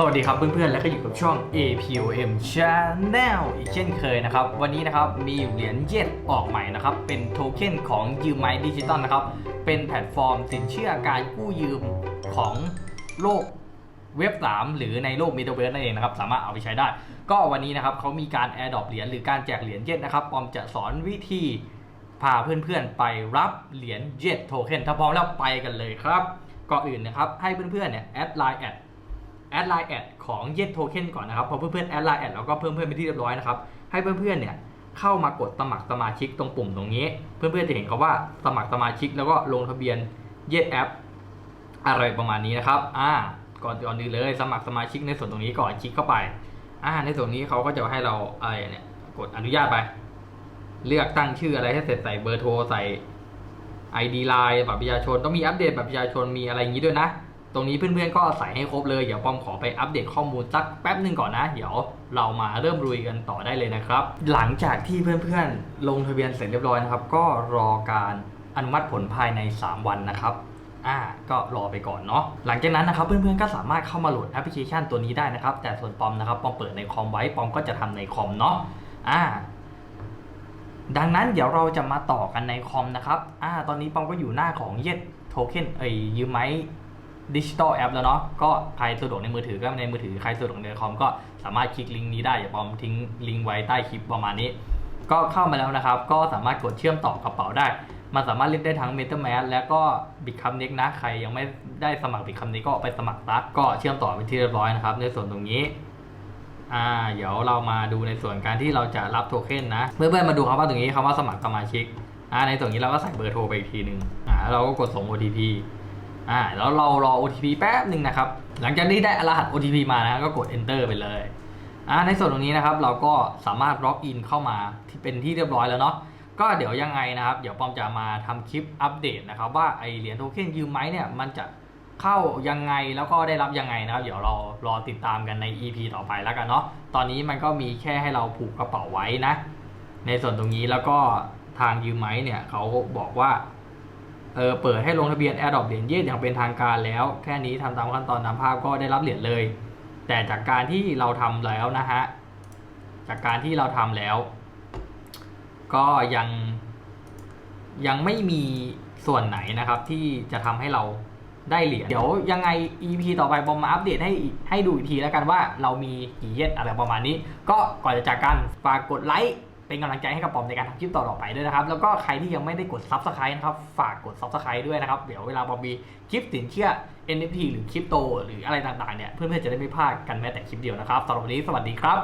สวัสดีครับเพื่อนๆ และก็อยู่กับช่อง APOM Channel อีกเช่นเคยนะครับ วันนี้นะครับมีเหรียญเย็ดออกใหม่นะครับ เป็นโทเค็นของยืมไม้ดิจิตอลนะครับ เป็นแพลตฟอร์มสินเชื่อการกู้ยืมของโลกเว็บ 3 หรือในโลกมิ t เวิร์นั่นเองนะครับ สามารถเอาไปใช้ได้ ก็วันนี้นะครับเขามีการ Air d r o p เหรียญหรือการแจกเหรียญเย็ดนะครับปอมจะสอนวิธีพาเพื่อนๆ ไปรับเหรียญเย็ดโทเค็นถ้าพร้อมแล้วไปกันเลยครับก่อนอื่นนะครับให้เพื่อนๆเนี่ยแอดไลน์แอด แอดไลน์แอดของเย็ดโทเค็นก่อนนะครับพอเพื่อนๆแอดไลน์แอดแล้วก็เพิ่มเพื่อนไปที่เรียบร้อยนะครับให้เพื่อนๆเนี่ยเข้ามากดสมัครสมาชิกตรงปุ่มตรงนี้ เพื่อนๆจะเห็นเขาว่าสมัครสมาชิกแล้วก็ลงทะเบียนเย็ดแอปอะไรประมาณนี้นะครับอ่าก่อนก่อนอื่นเลยสมัครสมาชิกในส่วนตรงนี้ก่อนคลิกเข้าไปอ่าในส่วนนี้เขาก็จะให้เราอะไรเนี่ยกดอนุญาตไป เลือกตั้งชื่ออะไรให้เสร็จใส่เบอร์โทรใส่ ID ไลน์บัตรประชาชนต้องมีอัปเดตบัตรประชาชนมีอะไรอย่างนี้ด้วยนะ ตรงนี้เพื่อนๆก็ใส่ให้ครบเลยเดี๋ยวปอมขอไปอัปเดตข้อมูลสักแป๊บหนึ่งก่อนนะ เดี๋ยวเรามาเริ่มรุยกันต่อได้เลยนะครับ หลังจากที่เพื่อนๆ ลงทะเบียนเสร็จเรียบร้อยนะครับ ก็รอการอนุมัติผลภายใน 3 วันนะครับอ่าก็รอไปก่อนเนาะหลังจากนั้นนะครับเพื่อนๆก็สามารถเข้ามาโหลดแอปพลิเคชันตัวนี้ได้นะครับ แต่ส่วนปอมนะครับปอมเปิดในคอมไว้ปอมก็จะทำในคอมเนาะอ่าดังนั้นเดี๋ยวเราจะมาต่อกันในคอมนะครับอ่าตอนนี้ปอมก็อยู่หน้าของเย็ดโทเค็นเอ้ยยืมไหม ดิจิตอลแอปแล้วเนาะก็ใครสะดวกในมือถือก็ในมือถือใครสะดวกในคอมก็สามารถคลิกลิงก์นี้ได้อย่าปอมทิ้งลิงก์ไว้ใต้คลิปประมาณนี้ ก็เข้ามาแล้วนะครับ ก็สามารถกดเชื่อมต่อกระเป๋าได้ มันสามารถเล่นได้ทั้ง MetaMask และก็ Bitcoin นะใครยังไม่ได้สมัคร Bitcoin ก็ไปสมัครซะก็เชื่อมต่อเป็นที่เรียบร้อยนะครับ ในส่วนตรงนี้อ่าเดี๋ยวเรามาดูในส่วนการที่เราจะรับโทเค็นนะเพื่อนๆมาดูคำว่าตรงนี้คำว่าสมัครสมาชิกอ่าในส่วนนี้เราก็ใส่เบอร์โทรไปอีกทีหนึ่งอ่าแล้วเราก็กดส่ง OTP อ่าแล้วเรารอ OTP แป๊บหนึ่งนะครับ หลังจากที่ได้รหัส OTP มานะก็กด enter ไปเลยอ่าในส่วนตรงนี้นะครับเราก็สามารถล็อกอินเข้ามาที่เป็นที่เรียบร้อยแล้วเนาะก็เดี๋ยวยังไงนะครับ เดี๋ยวปอมจะมาทำคลิปอัปเดตนะครับ ว่าไอเหรียญโทเค็นยืมไหมเนี่ยมันจะเข้ายังไงแล้วก็ได้รับยังไงนะครับ เดี๋ยวเรารอติดตามกันใน EP ต่อไปแล้วกันเนาะตอนนี้มันก็มีแค่ให้เราผูกกระเป๋าไว้นะ ในส่วนตรงนี้แล้วก็ทางยืมไหมเนี่ยเขาบอกว่า เออเปิดให้ลงทะเบียน Air d r o p เหรียญเยดอย่างเป็นทางการแล้ว แค่นี้ทำตามขั้นตอนตามภาพก็ได้รับเหรียญเลย แต่จากการที่เราทำแล้วนะฮะจากการที่เราทำแล้ว ก็ยังยังไม่มีส่วนไหนนะครับที่จะทำให้เราได้เหรียญเดี๋ยวยังไง EP ต่อไปบอมมาอัปเดตให้ให้ดูอีกทีแล้วกันว่าเรามีกี่เย็ดอะไรประมาณนี้ ก็ก่อนจะจากกันฝากกดไลค์ เป็นกำลังใจให้กับปอมในการทำคลิปต่อๆไปด้วยนะครับ แล้วก็ใครที่ยังไม่ได้กด Subscribe นะครับ ฝากกด Subscribe ด้วยนะครับ เดี๋ยวเวลาปอมมีคลิปสินเชื่อ NFT หรือคริปโต หรืออะไรต่างๆเนี่ย เพื่อนๆจะได้ไม่พลาดกันแม้แต่คลิปเดียวนะครับสำหรับวันนี้สวัสดีครับ